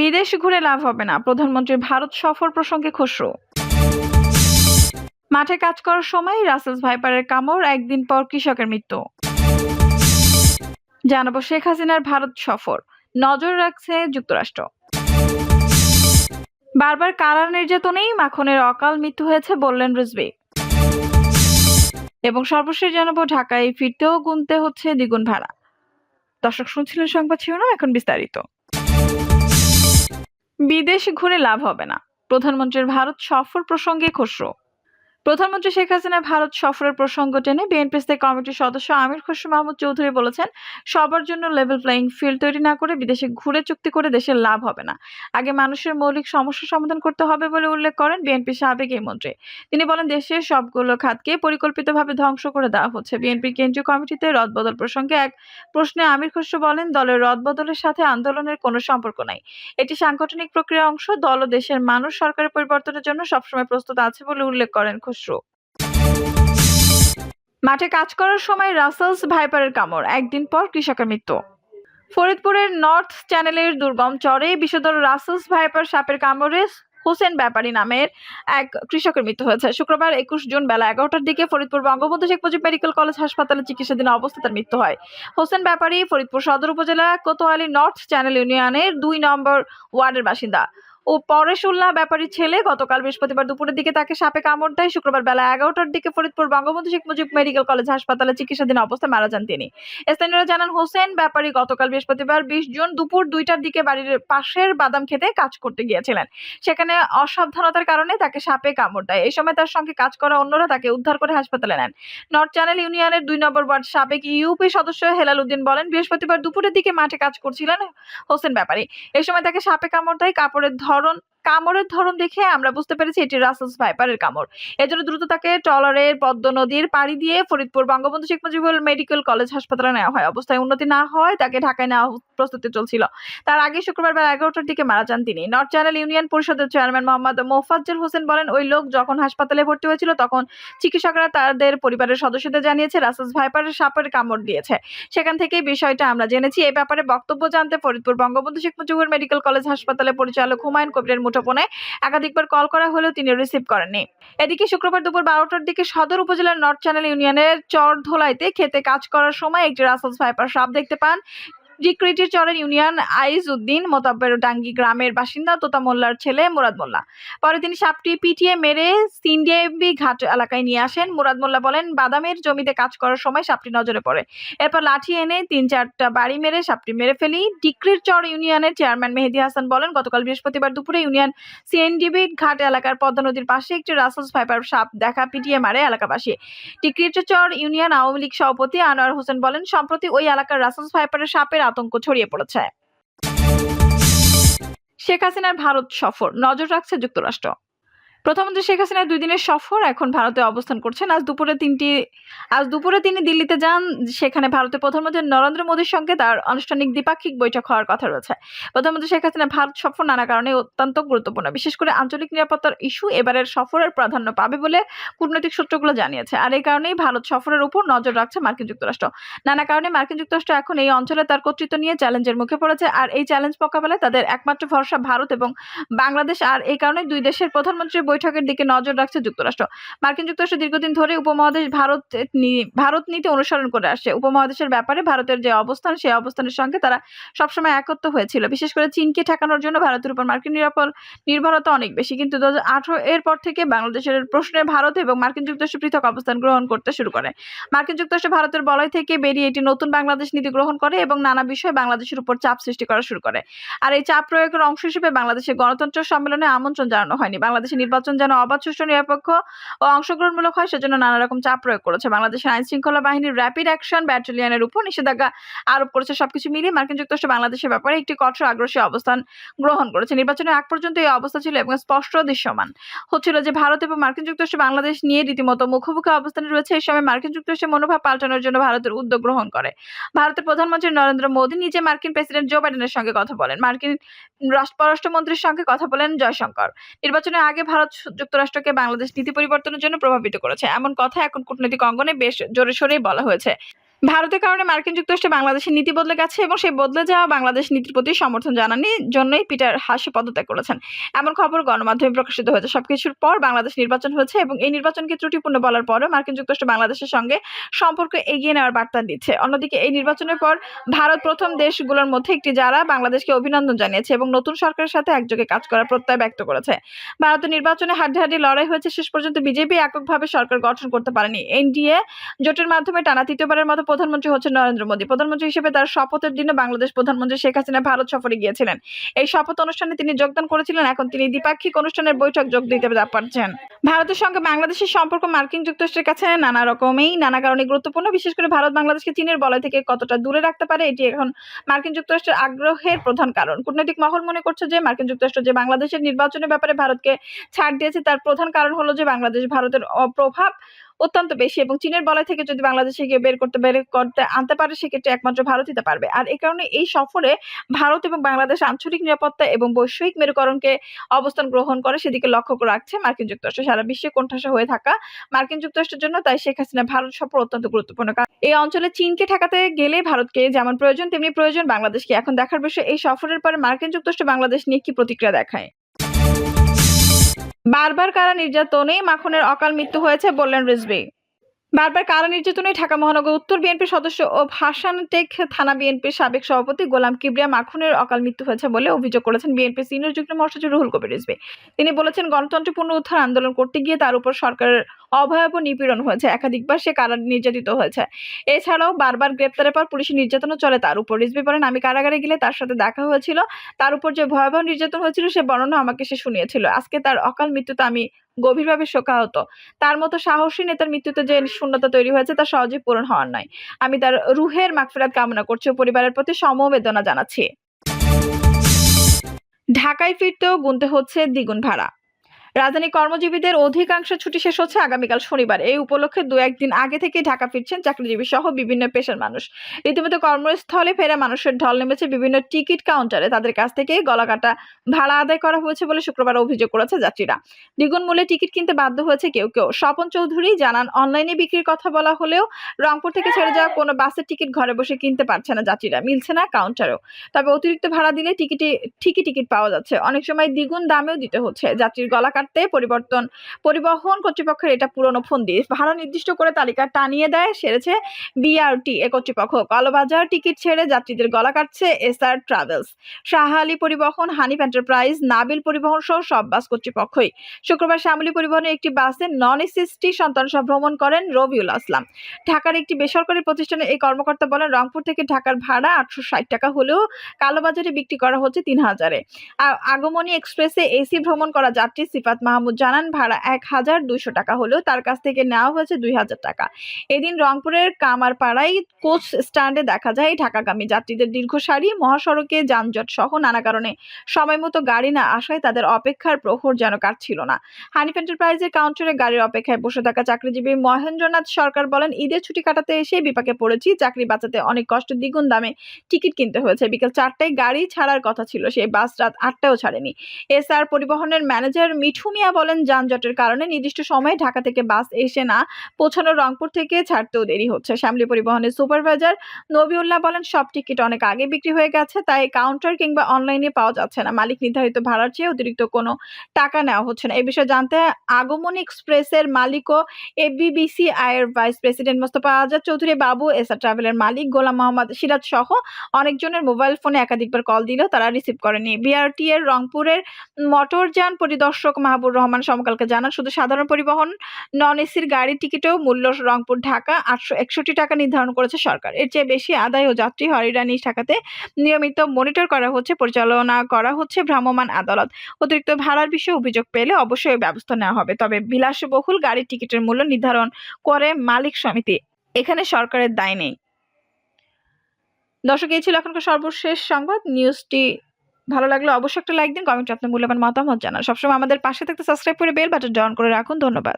বিদেশ ঘুরে লাভ হবে না। প্রধানমন্ত্রীর ভারত সফর প্রসঙ্গে খসরু মাঠে কাজ করার সময় রাসেলস ভাইপারের কামড়, একদিন পর কৃষকের মৃত্যু। জানাব শেখ হাসিনার ভারত সফর। নজর রাখছে যুক্তরাষ্ট্র। বারবার কারার নির্যাতনেই মাখনের অকাল মৃত্যু হয়েছে বললেন রিজভি। এবং সর্বশেষ জানাব ঢাকায় ফিরতেও গুনতে হচ্ছে দ্বিগুণ ভাড়া। দর্শক শুনছিলেন সংবাদ শিরোনাম, এখন বিস্তারিত। বিদেশ ঘুরে লাভ হবে না। প্রধানমন্ত্রীর ভারত সফর প্রসঙ্গে খসরু প্রধানমন্ত্রী শেখ হাসিনার ভারত সফরের প্রসঙ্গ টেনে বিএনপি স্থায়ী কমিটির সদস্য আমির খসরু মাহমুদ চৌধুরী বলেছেন, সবার জন্য লেভেল প্লেয়িং ফিল্ড তৈরি না করে বিদেশে ঘুরে চুক্তি করে দেশের লাভ হবে না। আগে মানুষের মৌলিক সমস্যা সমাধান করতে হবে বলে উল্লেখ করেন বিএনপি সাবেক এই মন্ত্রী। তিনি বলেন দেশের সবগুলো খাতকে পরিকল্পিতভাবে ধ্বংস করে দেওয়া হচ্ছে। বিএনপির কেন্দ্রীয় কমিটিতে রদবদল প্রসঙ্গে এক প্রশ্নে আমির খসরু বলেন, দলের রদবদলের সাথে আন্দোলনের কোনো সম্পর্ক নাই। এটি সাংগঠনিক প্রক্রিয়ার অংশ, দল ও দেশের মানুষ সরকারের পরিবর্তনের জন্য সবসময় প্রস্তুত আছে বলে উল্লেখ করেন খসরু। মাঠে কাজ করার সময় রাসেলস ভাইপারের কামড়, একদিন পর কৃষকের মৃত্যু। ফরিদপুরের নর্থ চ্যানেলের দুর্গম চরে বিষধর রাসেলস ভাইপার সাপের কামড়ে হোসেন ব্যাপারী নামের এক কৃষকের মৃত্যু হয়েছে। শুক্রবার একুশ জুন বেলা এগারোটার দিকে ফরিদপুর বঙ্গবন্ধু শেখ মুজিব মেডিকেল কলেজ হাসপাতালে চিকিৎসাধীন অবস্থায় তার মৃত্যু হয়। হোসেন ব্যাপারী ফরিদপুর সদর উপজেলা কোতোয়ালি নর্থ চ্যানেল ইউনিয়নের দুই নম্বর ওয়ার্ডের বাসিন্দা। ও পরেশুল্লাহ ব্যাপারীর ছেলে গতকাল বৃহস্পতিবার দুপুরের দিকে তাকে সাপে কামড় দেয়। শুক্রবার বেলা এগারোটার দিকে ফরিদপুর বঙ্গবন্ধু শেখ মুজিব মেডিকেল কলেজ হাসপাতালে চিকিৎসাধীন অবস্থায় মারা যান তিনি। স্থানীয়রা জানান, হোসেন ব্যাপারী গতকাল বৃহস্পতিবার বিশ জুন দুপুর দুইটার দিকে বাড়ির পাশের বাদাম খেতে কাজ করতে গিয়েছিলেন। সেখানে অসাবধানতার কারণে তাকে সাপে কামড় দেয়। এই সময় তার সঙ্গে কাজ করা অন্যরা তাকে উদ্ধার করে হাসপাতালে নেন। নর্থ চ্যানেল ইউনিয়নের দুই নম্বর ওয়ার্ড সাবেক ইউপি সদস্য হেলাল উদ্দিন বলেন, বৃহস্পতিবার দুপুরের দিকে মাঠে কাজ করছিলেন হোসেন ব্যাপারী। এই সময় তাকে সাপে কামড় দেয় কাপড়ের ধরন কামড়ের ধরন দেখে আমরা বুঝতে পেরেছি এটি রাসেলস ভাইপারের কামড়। এজন্য দ্রুত তাকে ট্রলারের পদ্ম নদীর পাড়ি দিয়ে ফরিদপুর বঙ্গবন্ধু শেখ মুজিবুর মেডিকেল কলেজ হাসপাতালে নেওয়া হয়। অবস্থায় উন্নতি না হয় তাকে ঢাকায় নেওয়া প্রস্তুতি চলছিল। তার আগে শুক্রবার বেলা এগারোটার দিকে মারা যান তিনি। নর্থ চ্যানেল ইউনিয়ন পরিষদের চেয়ারম্যান মোহাম্মদ মোফাজ্জল হোসেন বলেন, ওই লোক যখন হাসপাতালে ভর্তি হয়েছিল তখন চিকিৎসকরা তাদের পরিবারের সদস্যদের জানিয়েছে রাসেলস ভাইপারের সাপের কামড় দিয়েছে। সেখান থেকে বিষয়টা আমরা জেনেছি। এই ব্যাপারে বক্তব্য জানতে ফরিদপুর বঙ্গবন্ধু শেখ মুজিবুর মেডিকেল কলেজ হাসপাতালে পরিচালক হুমায়ুন কবিরের মুঠোফোনে একাধিকবার কল করা হলেও তিনি রিসিভ করেননি। এদিকে শুক্রবার দুপুর বারোটার দিকে সদর উপজেলার নর্থ চ্যানেল ইউনিয়নের চর ধোলাইতে খেতে কাজ করার সময় একটি রাসেলস ভাইপার সাপ দেখতে পান। ডিক্রিটির চরের ইউনিয়ন আইজ উদ্দিন মোতাব্বের ডাঙ্গি গ্রামের বাসিন্দা তোতা মোল্লার ছেলে মুরাদ মোল্লা। পরে তিনি সাপটি পিটিয়ে মেরে সিন্ডিএবি ঘাট এলাকায় নিয়ে আসেন। মুরাদ মোল্লা বলেন, বাদামের জমিতে কাজ করার সময় সাপটি নজরে পড়ে। এরপর লাঠি এনে তিন চারটা বাড়ি মেরে সাপটি মেরে ফেলি। ডিক্রির চর ইউনিয়নের চেয়ারম্যান মেহেদি হাসান বলেন, গতকাল বৃহস্পতিবার দুপুরে ইউনিয়ন সিএনডিবি ঘাট এলাকার পদ্মা নদীর পাশে একটি রাসেলস ভাইপার সাপ দেখা পিটিয়ে মারে এলাকাবাসী। টিকরিচর ইউনিয়ন আওয়ামী লীগ সভাপতি আনোয়ার হোসেন বলেন, সম্প্রতি ওই এলাকার রাসেলস ভাইপারের সাপের আতঙ্ক ছড়িয়ে পড়েছে। শেখ হাসিনার ভারত সফর নজর রাখছে যুক্তরাষ্ট্র। প্রধানমন্ত্রী শেখ হাসিনার দুই দিনের সফর, এখন ভারতে অবস্থান করছেন। আজ দুপুরে তিনটি, আজ দুপুরে তিনি দিল্লিতে যান, সেখানে ভারতের প্রধানমন্ত্রী নরেন্দ্র মোদীর সঙ্গে তার আনুষ্ঠানিক দ্বিপাক্ষিক বৈঠক হওয়ার কথা রয়েছে। প্রধানমন্ত্রী শেখ হাসিনার ভারত সফর নানা কারণে অত্যন্ত গুরুত্বপূর্ণ। বিশেষ করে আঞ্চলিক নিরাপত্তার ইস্যু এবারের সফরের প্রাধান্য পাবে বলে কূটনৈতিক সূত্রগুলো জানিয়েছে। আর এই কারণেই ভারত সফরের উপর নজর রাখছে মার্কিন যুক্তরাষ্ট্র। নানা কারণে মার্কিন যুক্তরাষ্ট্র এখন এই অঞ্চলে তার কর্তৃত্ব নিয়ে চ্যালেঞ্জের মুখে পড়েছে। আর এই চ্যালেঞ্জ মোকাবেলায় তাদের একমাত্র ভরসা ভারত এবং বাংলাদেশ। আর এই কারণে দুই দেশের প্রধানমন্ত্রীর বৈঠকের দিকে নজর রাখছে যুক্তরাষ্ট্র। মার্কিন যুক্তরাষ্ট্র দীর্ঘদিন ধরে উপমহাদেশ ভারত ভারত নীতি অনুসরণ করে আসছে। উপমহাদেশের ব্যাপারে ভারতের যে অবস্থান, সেই অবস্থানের সঙ্গে তারা সবসময় একত্র হয়েছিল। বিশেষ করে চীনকে ঠেকানোর জন্য ভারতের উপর মার্কিন নিরাপদ নির্ভরতা অনেক বেশি। কিন্তু দু এর পর থেকে বাংলাদেশের প্রশ্নে ভারত এবং মার্কিন যুক্তরাষ্ট্র পৃথক অবস্থান গ্রহণ করতে শুরু করে। মার্কিন যুক্তরাষ্ট্র ভারতের বলয় থেকে বেরিয়ে এটি নতুন বাংলাদেশ নীতি গ্রহণ করে এবং নানা বিষয়ে বাংলাদেশের উপর চাপ সৃষ্টি করা শুরু করে। আর এই চাপ প্রয়োগের অংশ হিসেবে বাংলাদেশের গণতন্ত্র সম্মেলনে আমন্ত্রণ জানানো হয়নি। বাংলাদেশের নির্বাচন যেন অবাধ, সুষ্ঠু, নিরপেক্ষ ও অংশগ্রহণমূলক হয়, সেজন্য নানা রকম চাপ প্রয়োগ করেছে। বাংলাদেশের আইন শৃঙ্খলা বাহিনীর র্যাপিড অ্যাকশন ব্যাটালিয়নের উপর নিষেধাজ্ঞা আরোপ করেছে সবকিছু মিলিয়ে মার্কিন যুক্তরাষ্ট্র বাংলাদেশের ব্যাপারে একটি কঠোর আগ্রাসী অবস্থান গ্রহণ করেছে। নির্বাচনের আগ পর্যন্ত এই অবস্থা ছিল এবং স্পষ্ট দৃশ্যমান। হচ্ছিল যে ভারত এবং মার্কিন যুক্তরাষ্ট্র বাংলাদেশ নিয়ে রীতিমতো মুখোমুখি অবস্থানে রয়েছে। এই সময় মার্কিন যুক্তরাষ্ট্রের মনোভাব পাল্টানোর জন্য ভারতের উদ্যোগ গ্রহণ করে। ভারতের প্রধানমন্ত্রী নরেন্দ্র মোদী নিজে মার্কিন প্রেসিডেন্ট জো বাইডেনের সঙ্গে কথা বলেন। মার্কিন রাষ্ট্র, পররাষ্ট্রমন্ত্রীর সঙ্গে কথা বলেন জয়শঙ্কর। নির্বাচনের আগে ভারত যুক্তরাষ্ট্রকে বাংলাদেশ নীতি পরিবর্তনের জন্য প্রভাবিত করেছে। এমন কথা এখন কূটনৈতিক অঙ্গনে বেশ জোরে সোরেই বলা হয়েছে। ভারতের কারণে মার্কিন যুক্তরাষ্ট্রে বাংলাদেশের নীতি বদলে গেছে এবং সেই বদলে যাওয়া বাংলাদেশ নীতির প্রতি সমর্থন জানানোর জন্যই পিটার হাসি পদত্যাগ করেছেন। এমন খবর গণমাধ্যমে প্রকাশিত হয়েছে। সবকিছুর পর বাংলাদেশ নির্বাচন হয়েছে এবং এই নির্বাচনকে ত্রুটিপূর্ণ বলার পরও মার্কিন যুক্তরাষ্ট্র বাংলাদেশের সঙ্গে সম্পর্ক এগিয়ে নেওয়ার বার্তা দিচ্ছে। অন্যদিকে এই নির্বাচনের পর ভারত প্রথম দেশগুলোর মধ্যে একটি যারা বাংলাদেশকে অভিনন্দন জানিয়েছে এবং নতুন সরকারের সাথে একযোগে কাজ করার প্রত্যয় ব্যক্ত করেছে। ভারতের নির্বাচনে হাড্ডাহাড্ডি লড়াই হয়েছে। শেষ পর্যন্ত বিজেপি এককভাবে সরকার গঠন করতে পারেনি। এনডিএ জোটের মাধ্যমে টানা তৃতীয়বারের মতো প্রধানমন্ত্রী হচ্ছেন নরেন্দ্র মোদী। প্রধানমন্ত্রী হিসেবে তার শপথের দিনে বাংলাদেশ প্রধানমন্ত্রী শেখ হাসিনা ভারত সফরে গিয়েছিলেন। এই শপথ অনুষ্ঠানে তিনি যোগদান করেছিলেন। এখন তিনি দ্বিপাক্ষিক অনুষ্ঠানের বৈঠক যোগ দিতে পারছেন। ভারতের সঙ্গে বাংলাদেশের সম্পর্ক মার্কিন যুক্তরাষ্ট্রের কাছে নানা রকমেই, নানা কারণে গুরুত্বপূর্ণ। বিশেষ করে ভারত বাংলাদেশকে চীনের বলয় থেকে কতটা দূরে রাখতে পারে, এটি এখন মার্কিন যুক্তরাষ্ট্রের আগ্রহের প্রধান কারণ। কূটনৈতিক মহল মনে করছে যে, মার্কিন যুক্তরাষ্ট্র যে বাংলাদেশের নির্বাচনের ব্যাপারে ভারতকে ছাড় দিয়েছে, তার প্রধান কারণ হলো যে, বাংলাদেশ ভারতের প্রভাব অত্যন্ত বেশি এবং চীনের বলয় থেকে যদি বাংলাদেশে গিয়ে বের করতে বের করতে আনতে পারে, সেক্ষেত্রে একমাত্র ভারত দিতে পারবে। আর এই কারণে এই সফরে ভারত এবং বাংলাদেশ আঞ্চলিক নিরাপত্তা এবং বৈশ্বিক মেরুকরণকে অবস্থান গ্রহণ করে, সেদিকে লক্ষ্য রাখছে মার্কিন যুক্তরাষ্ট্র। সারা বিশ্বে কোণঠাসা হয়ে থাকা মার্কিন যুক্তরাষ্ট্রের জন্য, তাই শেখ হাসিনা ভারত সফর অত্যন্ত গুরুত্বপূর্ণ। কারণ এই অঞ্চলে চীনকে ঠেকাতে গেলে ভারতকে যেমন প্রয়োজন, তেমনি প্রয়োজন বাংলাদেশকে। এখন দেখার বিষয়, এই সফরের পরে মার্কিন যুক্তরাষ্ট্র বাংলাদেশ নিয়ে কি প্রতিক্রিয়া দেখায়? বারবার কারা নির্যাতনে মাখনের অকাল মৃত্যু হয়েছে বললেন রিজভি। বারবার কারা নির্যাতনে ঢাকা মহানগর উত্তর বিএনপির সদস্য ও ভাসানটেক থানা বিএনপির সাবেক সভাপতি গোলাম কিবরিয়া মাখনের অকাল মৃত্যু হয়েছে বলে অভিযোগ করেছেন বিএনপির সিনিয়র যুগ্ম মহাসচিব রুহুল কবির রিজভি। তিনি বলেছেন গণতন্ত্র পুনরুদ্ধার আন্দোলন করতে গিয়ে তার উপর সরকারের অভয়াব নিপীড়ন হয়েছে। একাধিকবার সে কারা নির্যাতিত হয়েছে। এছাড়াও বারবার গ্রেপ্তারের পর পুলিশের নির্যাতনও চলে তার উপর। রিজভি বলেন, আমি কারাগারে গেলে তার সাথে দেখা হয়েছিল। তার উপর যে ভয়াবহ নির্যাতন হয়েছিল, সে বর্ণনা আমাকে সে শুনিয়েছিল। আজকে তার অকাল মৃত্যুতে আমি গভীরভাবে শোকাহত। তার মতো সাহসী নেতার মৃত্যুতে যে শূন্যতা তৈরি হয়েছে তা সহজে পূরণ হওয়ার নয়। আমি তার রুহের মাগফিরাত কামনা করছি ও পরিবারের প্রতি সমবেদনা জানাচ্ছি। ঢাকায় ফিরতেও গুনতে হচ্ছে দ্বিগুণ ভাড়া। রাজধানী কর্মজীবীদের অধিকাংশ ছুটি শেষ হচ্ছে আগামীকাল শনিবার। এই উপলক্ষে দু একদিন আগে থেকে ঢাকা ফিরছেন চাকরিজীবী সহ বিভিন্ন পেশার মানুষ। রীতিমতো কর্মস্থলে ফেরা মানুষের ঢল নেমেছে বিভিন্ন টিকিট কাউন্টারে। তাদের কাছ থেকে গলাকাটা ভাড়া আদায় করা হয়েছে বলে শুক্রবার অভিযোগ করেছে যাত্রীরা। দ্বিগুণ মূল্যে টিকিট কিনতে বাধ্য হয়েছে কেউ কেউ। স্বপন চৌধুরী জানান, অনলাইনে বিক্রির কথা বলা হলেও রংপুর থেকে ছেড়ে যাওয়া কোনো বাসের টিকিট ঘরে বসে কিনতে পারছে না যাত্রীরা। মিলছে না কাউন্টারেও। তবে অতিরিক্ত ভাড়া দিলে টিকিটে ঠিকই টিকিট পাওয়া যাচ্ছে। অনেক সময় দ্বিগুণ দামেও দিতে হচ্ছে। যাত্রীর গলা কাটতে পরিবর্তন, পরিবহন কর্তৃপক্ষের এটা পুরনো ফন্দি। ভাড়া নির্দিষ্ট করে তালিকা টানিয়ে দেয়, সেরেছে বিআরটি এ কর্তৃপক্ষ। কালোবাজার টিকিট ছেড়ে যাত্রীদের গলা কাটছে এসআর ট্রাভেলস শাহালি পরিবহন, হানিফ এন্টারপ্রাইজ নাবিল পরিবহন সহ সব বাস কর্তৃপক্ষই। শুক্রবার শ্যামলী পরিবহনের একটি বাসে নন এসএসটি সন্তান সহ ভ্রমণ করেন রবিউল আসলাম। ঢাকার একটি বেসরকারি প্রতিষ্ঠানের এই কর্মকর্তা বলেন, রংপুর থেকে ঢাকার ভাড়া আটশো ষাট টাকা হলেও কালোবাজারে বিক্রি করা হচ্ছে তিন হাজারে। আগমনী এক্সপ্রেসে এসি ভ্রমণ করা যাত্রী সিফাত মাহমুদ জানান, ভাড়া এক হাজার দুইশো টাকা হলেও তার কাছ থেকে নেওয়া হয়েছে দুই হাজার টাকা। এদিন রংপুরের কামারপাড়ায় কোচ স্ট্যান্ডে দেখা যায় ঢাকাগামী যাত্রীদের দীর্ঘ সারি, মহাসড়কে যানজট সহ নানা কারণে সময় মতো গাড়ি না আসায় তাদের অপেক্ষার প্রহর যেন কাটছিল না। হানিফ এন্টারপ্রাইজের কাউন্টারে গাড়ির অপেক্ষায় বসে থাকা চাকরিজীবী মহেন্দ্রনাথ সরকার বলেন ঈদের ছুটি কাটাতে এসে বিপাকে পড়েছি, চাকরি বাঁচাতে অনেক কষ্ট, দ্বিগুণ দামে টিকিট কিনতে হয়েছে। বিকেল চারটায় গাড়ি ছাড়ার কথা ছিল, সেই বাস রাত আটটাও ছাড়েনি। এসআর পরিবহনের ম্যানেজার মিঠু মিয়া বলেন যানজটের কারণে নির্দিষ্ট সময়ে ঢাকা থেকে বাস এসে না পৌঁছানো রংপুর থেকে ছাড়তেও দেরি হচ্ছে। শ্যামলী পরিবহনের সুপারভাইজার নবিউল্লাহ বলেন, সব টিকিট অনেক আগে বিক্রি হয়ে গেছে, তাই কাউন্টার কিংবা অনলাইনে পাওয়া যাচ্ছে না। মালিক নির্ধারিত ভাড়ার চেয়ে অতিরিক্ত কোনো টাকা নেওয়া হচ্ছে না। এই বিষয়ে জানতে আগমন এক্সপ্রেসের মালিক ও এবিবিসি আয়ের vice president Mostafa Azad Chowdhury, Babu SR ট্রাভেলের মালিক, গোলাম মোহাম্মদ সিরাজ সহ অনেকজনের মোবাইল ফোনে একাধিকবার কল দিলেও তারা রিসিভ করেনি। বিআরটি এর রংপুরের মোটরযান পরিদর্শক মাহবুর রহমান সমকালকে জানান, শুধু সাধারণ পরিবহন নন এসির গাড়ির টিকিটেও মূল্য রংপুর, ঢাকা আটশো একষট্টি টাকা নির্ধারণ করেছে সরকার। এর চেয়ে বেশি আদায় ও যাত্রী হয়রানি ঠেকাতে নিয়মিত মনিটর করা হচ্ছে, পরিচালনা করা হচ্ছে ভ্রাম্যমাণ আদালত। অতিরিক্ত ভাড়ার বিষয়ে অভিযোগ পেলে অবশ্যই ব্যবস্থা নেওয়া হবে। তবে বিলাসবহুল গাড়ির টিকিটের মূল্য নির্ধারণ করে মালিক সমিতি এখানে সরকারের দায় নেই। দর্শক, এই ছিল এখনকার সর্বশেষ সংবাদ। নিউজটি ভালো লাগলে অবশ্যই একটা লাইক দিন কমেন্টে আপনার মূল্যবান মতামত জানান। সবসময় আমাদের পাশে থাকতে সাবস্ক্রাইব করে বেল বাটন ডাউন করে রাখুন। ধন্যবাদ।